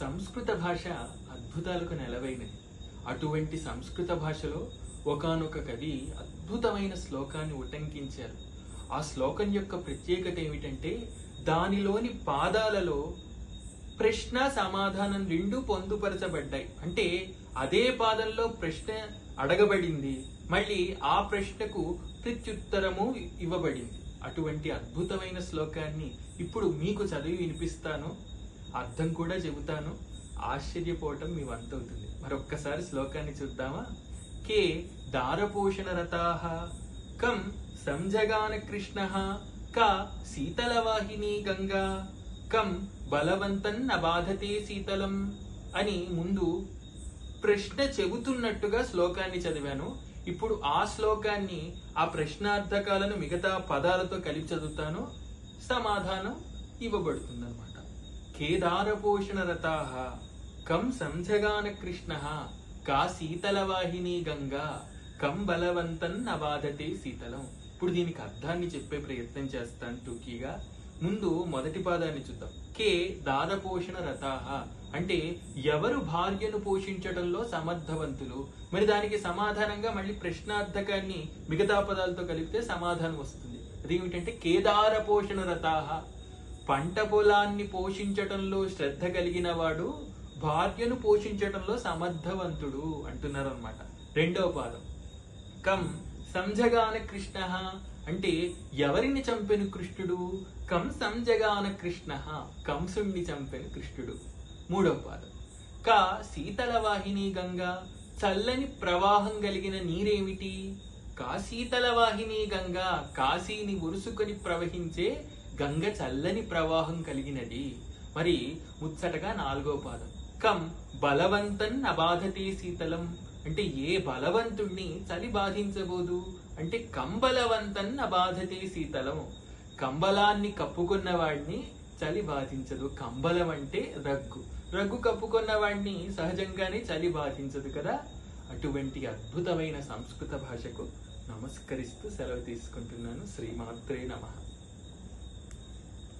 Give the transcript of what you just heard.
సంస్కృత భాష అద్భుతాలకు నెలవైనది. అటువంటి సంస్కృత భాషలో ఒకానొక కవి అద్భుతమైన శ్లోకాన్ని ఉటంకించారు. ఆ శ్లోకం యొక్క ప్రత్యేకత ఏమిటంటే దానిలోని పాదాలలో ప్రశ్న సమాధానం రెండు పొందుపరచబడ్డాయి. అంటే అదే పాదంలో ప్రశ్న అడగబడింది మళ్ళీ ఆ ప్రశ్నకు ప్రత్యుత్తరము ఇవ్వబడింది. అటువంటి అద్భుతమైన శ్లోకాన్ని ఇప్పుడు మీకు చదివి వినిపిస్తాను. అర్థం కూడా చెబుతాను. ఆశ్చర్యపోవటం మీ వంతవుతుంది మరొక్కసారి శ్లోకాన్ని చూద్దామా? కే దారపోషణ రథాహ కం సంజగాన కృష్ణ క శీతలవాహిని గంగా కం బలవంతం నబాధతే శీతలం అని ముందు ప్రశ్న చెబుతున్నట్టుగా శ్లోకాన్ని చదివాను. ఇప్పుడు ఆ శ్లోకాన్ని ఆ ప్రశ్నార్థకాలను మిగతా పదాలతో కలిపి చదువుతాను. సమాధానం ఇవ్వబడుతుందన్నమాట. కేదారపోషణ కం సంజగాన కృష్ణ కా శీతలవాహిని గంగా కం బలవంతన్ అబాధతే శీతలం. ఇప్పుడు దీనికి అర్థాన్ని చెప్పే ప్రయత్నం చేస్తాను టూకీగా ముందు మొదటి పాదాన్ని చూద్దాం. కే దారపోషణ రతాహ అంటే ఎవరు భార్యను పోషించడంలో సమర్థవంతులు? మరి దానికి సమాధానంగా మళ్ళీ ప్రశ్నార్థకాన్ని మిగతా పదాలతో కలిపితే సమాధానం వస్తుంది. అదేమిటంటే కేదార పోషణ రతాహ పంట పొలాన్ని పోషించటంలో శ్రద్ధ కలిగిన వాడు భార్యను పోషించటంలో సమర్థవంతుడు అంటున్నారు అనమాట రెండవ పాదం. కం సంజగాన కృష్ణ అంటే ఎవరిని చంపెను కృష్ణుడు? కం సంజగాన కృష్ణ కంసుణ్ణి చంపెను కృష్ణుడు. మూడవ పాదం. క శీతల వాహిని గంగా చల్లని ప్రవాహం కలిగిన నీరేమిటి? కాశీతల వాహిని గంగా కాశీని ఉరుసుకొని ప్రవహించే గంగ చల్లని ప్రవాహం కలిగినది. మరి ముచ్చటగా నాలుగో పాదం. కం బలవంతన్ అబాధతే శీతలం. అంటే ఏ బలవంతుణ్ణి చలి బాధించబోదు? అంటే కంబలవంతన్ అబాధతే శీతలం కంబలాన్ని కప్పుకున్న వాడిని చలి బాధించదు. కంబలం అంటే రగ్గు. రగ్గు కప్పుకున్న వాడిని సహజంగానే చలి బాధించదు కదా? అటువంటి అద్భుతమైన సంస్కృత భాషకు నమస్కరిస్తూ సెలవు తీసుకుంటున్నాను. శ్రీమాత్రే నమః.